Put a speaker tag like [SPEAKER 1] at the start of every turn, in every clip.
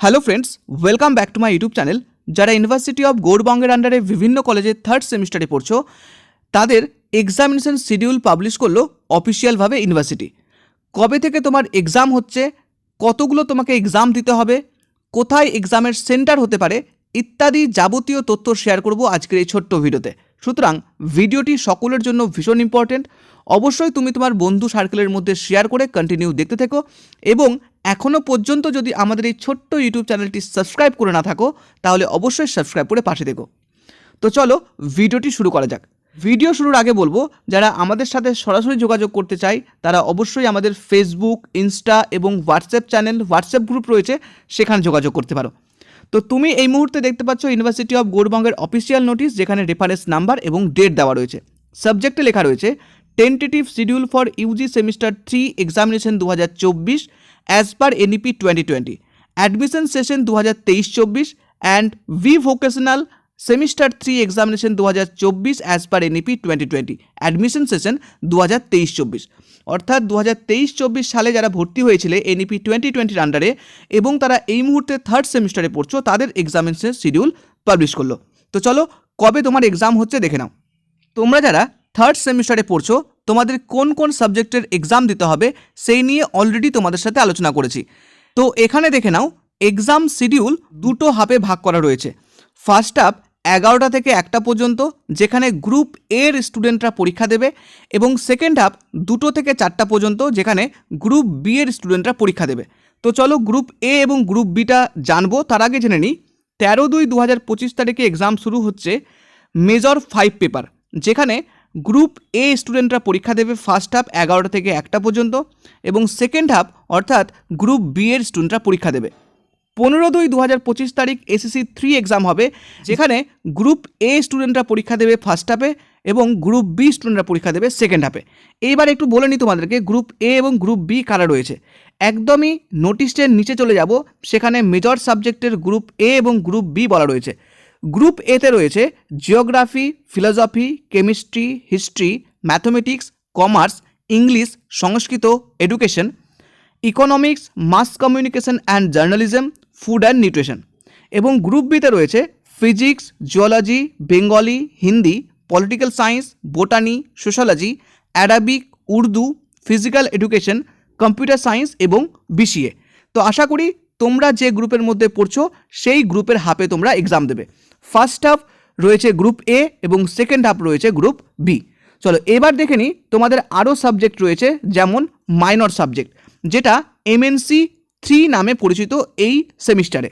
[SPEAKER 1] Hello friends welcome back to my YouTube channel যারা university of গৌড়বঙ্গের আন্ডারে বিভিন্ন কলেজে থার্ড সেমিস্টারে পড়ছো, তাদের এক্সামিনেশন শিডিউল পাবলিশ করল অফিসিয়ালভাবে ইউনিভার্সিটি কবে থেকে তোমার এক্সাম হচ্ছে, কতগুলো তোমাকে এক্সাম দিতে হবে, কোথায় এক্সামের সেন্টার হতে পারে, ইত্যাদি যাবতীয় তথ্য শেয়ার করব আজকের এই ছোট্ট ভিডিওতে সুতরাং ভিডিওটি সকলের জন্য ভীষণ ইম্পর্টেন্ট অবশ্যই তুমি তোমার বন্ধু সার্কেলের মধ্যে শেয়ার করে কন্টিনিউ দেখতে থেকো এবং এখনও পর্যন্ত যদি আমাদের এই ছোট্ট ইউটিউব চ্যানেলটি সাবস্ক্রাইব করে না থাকো, তাহলে অবশ্যই সাবস্ক্রাইব করে পাশে থেকো। তো চলো ভিডিওটি শুরু করা যাক। ভিডিও শুরুর আগে বলব, যারা আমাদের সাথে সরাসরি যোগাযোগ করতে চাই তারা অবশ্যই আমাদের ফেসবুক ইনস্টা এবং হোয়াটসঅ্যাপ চ্যানেল হোয়াটসঅ্যাপ গ্রুপ রয়েছে, সেখানে যোগাযোগ করতে পারো। তো তুমি এই মুহূর্তে দেখতে পাচ্ছ ইউনিভার্সিটি অফ গৌড়বঙ্গের অফিসিয়াল নোটিশ যেখানে রেফারেন্স নাম্বার এবং ডেট দেওয়া রয়েছে। সাবজেক্টে লেখা রয়েছে tentative schedule for UG semester three examination দু হাজার চব্বিশ as per NEP twenty twenty admission session দু হাজার তেইশ চব্বিশ and V vocational semester three examination দু হাজার চব্বিশ as per NEP twenty twenty admission session দু হাজার তেইশ চব্বিশ। অর্থাৎ দু হাজার তেইশ চব্বিশ সালে যারা ভর্তি হয়েছিল এনইপি টোয়েন্টি টোয়েন্টির আন্ডারে এবং তারা এই মুহূর্তে থার্ড সেমিস্টারে পড়ছো, তাদের এক্সামিনেশন শিডিউল পাবলিশ করল। তো চলো, কবে তোমার এক্সাম হচ্ছে দেখে নাও। তোমরা যারা থার্ড সেমিস্টারে পড়ছো, তোমাদের কোন কোন সাবজেক্টের এক্সাম দিতে হবে, সেই নিয়ে অলরেডি তোমাদের সাথে আলোচনা করেছি। তো এখানে দেখে নাও এক্সাম শিডিউল দুটো হাফে ভাগ করা রয়েছে। ফার্স্ট হাফ এগারোটা থেকে একটা পর্যন্ত, যেখানে গ্রুপ এর স্টুডেন্টরা পরীক্ষা দেবে এবং সেকেন্ড হাফ দুটো থেকে চারটা পর্যন্ত, যেখানে গ্রুপ বি এর স্টুডেন্টরা পরীক্ষা দেবে। তো চলো গ্রুপ এ এবং গ্রুপ বিটা জানব, তার আগে জেনে নিই, তেরো দুই দু হাজার পঁচিশ তারিখে এক্সাম শুরু হচ্ছে মেজর ফাইভ পেপার যেখানে গ্রুপ এ স্টুডেন্টরা পরীক্ষা দেবে ফার্স্ট হাফ এগারোটা থেকে একটা পর্যন্ত এবং সেকেন্ড হাফ অর্থাৎ গ্রুপ বি এর স্টুডেন্টরা পরীক্ষা দেবে। পনেরো দুই দু হাজার পঁচিশ তারিখ এসএসসি থ্রি এক্সাম হবে, যেখানে গ্রুপ এ স্টুডেন্টরা পরীক্ষা দেবে ফার্স্ট হাফে এবং গ্রুপ বি স্টুডেন্টরা পরীক্ষা দেবে সেকেন্ড হাফে এইবার একটু বলে নিই তোমাদেরকে গ্রুপ এ এবং গ্রুপ বি কারা রয়েছে? একদমই নোটিশের নিচে চলে যাব, সেখানে মেজর সাবজেক্টের গ্রুপ এ এবং গ্রুপ বি বলা রয়েছে। গ্রুপ এতে রয়েছে geography philosophy chemistry history mathematics commerce English Sanskrit education economics mass communication and journalism food and nutrition এবং গ্রুপ বিতে রয়েছে physics geology Bengali Hindi political science botany sociology Arabic Urdu physical education computer science এবং BCA তো আশা করি তোমরা যে গ্রুপের মধ্যে পড়ছো, সেই গ্রুপের হাফে তোমরা এক্সাম দেবে। ফার্স্ট হাফ রয়েছে গ্রুপ এ এবং সেকেন্ড হাফ রয়েছে গ্রুপ বি চলো, এবার দেখে নিই তোমাদের আরও সাবজেক্ট রয়েছে যেমন মাইনর সাবজেক্ট যেটা এমএনসি থ্রি নামে পরিচিত এই সেমিস্টারে।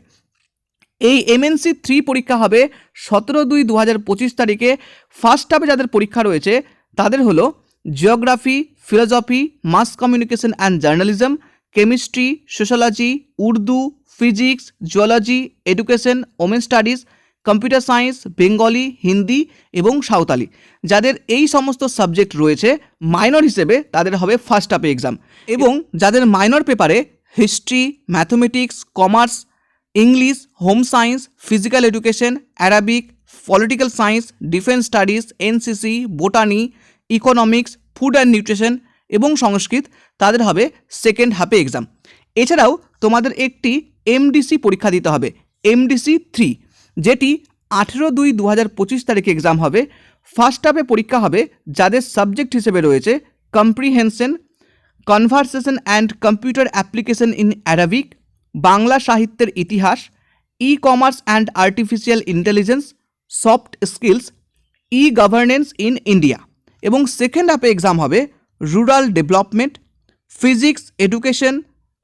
[SPEAKER 1] এই এমএনসি থ্রি পরীক্ষা হবে সতেরো দুই দু হাজার পঁচিশ তারিখে। ফার্স্ট হাফে যাদের পরীক্ষা রয়েছে, তাদের হলো geography philosophy mass communication and journalism chemistry sociology Urdu physics geology education women studies computer science Bengali Hindi এবং সাঁওতালি। যাদের এই সমস্ত সাবজেক্ট রয়েছে মাইনর হিসেবে তাদের হবে ফার্স্ট হাফে এক্সাম এবং যাদের মাইনর পেপারে history mathematics commerce English home science physical education Arabic political science defence studies NCC botany economics food and nutrition এবং সংস্কৃত, তাদের হবে সেকেন্ড হাফে এক্সাম এছাড়াও তোমাদের একটি এমডিসি পরীক্ষা দিতে হবে এমডিসি থ্রি যেটি আঠেরো দুই দু হাজার পঁচিশ তারিখে এক্সাম হবে। ফার্স্ট হাফে পরীক্ষা হবে যাদের সাবজেক্ট হিসেবে রয়েছে comprehension conversation and computer application in Arabic Bangla সাহিত্যের ইতিহাস E commerce and artificial intelligence soft skills E governance in India এবং সেকেন্ড হাফে এক্সাম হবে rural development physics education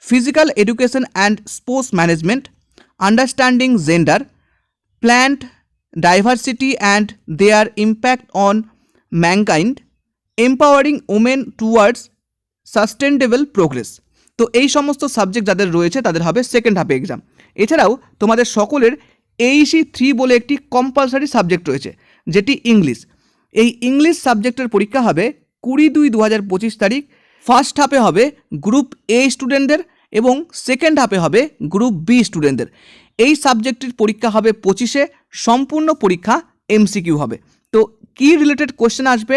[SPEAKER 1] physical education and sports management understanding gender plant diversity and their impact on mankind empowering women towards sustainable progress তো এই সমস্ত subject যাদের রয়েছে, তাদের হবে সেকেন্ড হাফে এক্সাম এছাড়াও তোমাদের সকলের এইসি থ্রি বলে একটি কম্পালসারি সাবজেক্ট রয়েছে, যেটি ইংলিশ এই ইংলিশ সাবজেক্টের পরীক্ষা হবে কুড়ি দুই দু হাজার পঁচিশ তারিখ। ফার্স্ট হাফে হবে গ্রুপ এ স্টুডেন্টদের এবং সেকেন্ড হাফে হবে গ্রুপ বি স্টুডেন্টদের এই সাবজেক্টটির পরীক্ষা হবে পঁচিশে। সম্পূর্ণ পরীক্ষা এমসিকিউ হবে। তো কি রিলেটেড কোশ্চেন আসবে?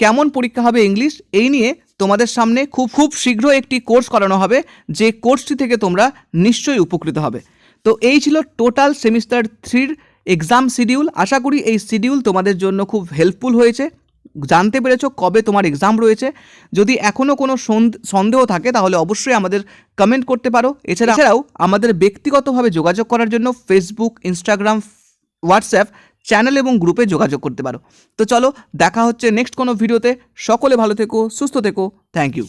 [SPEAKER 1] কেমন পরীক্ষা হবে ইংলিশ এই নিয়ে তোমাদের সামনে খুব খুব শীঘ্র একটি কোর্স করানো হবে, যে কোর্সটি থেকে তোমরা নিশ্চয়ই উপকৃত হবে। তো এই ছিল টোটাল সেমিস্টার থ্রির এক্সাম শিডিউল। আশা করি এই শিডিউল তোমাদের জন্য খুব হেল্পফুল হয়েছে। জানতে পেরেছ কবে তোমার এক্সাম রয়েছে। যদি এখনও কোনো সন্দ- সন্দেহ থাকে, তাহলে অবশ্যই আমাদের কমেন্ট করতে পারো। এছাড়া এছাড়াও আমাদের ব্যক্তিগতভাবে যোগাযোগ করার জন্য ফেসবুক ইনস্টাগ্রাম হোয়াটসঅ্যাপ চ্যানেল এবং গ্রুপে যোগাযোগ করতে পারো। তো চলো, দেখা হচ্ছে নেক্সট কোনো ভিডিওতে সকলে ভালো থেকো, সুস্থ থেকো। Thank you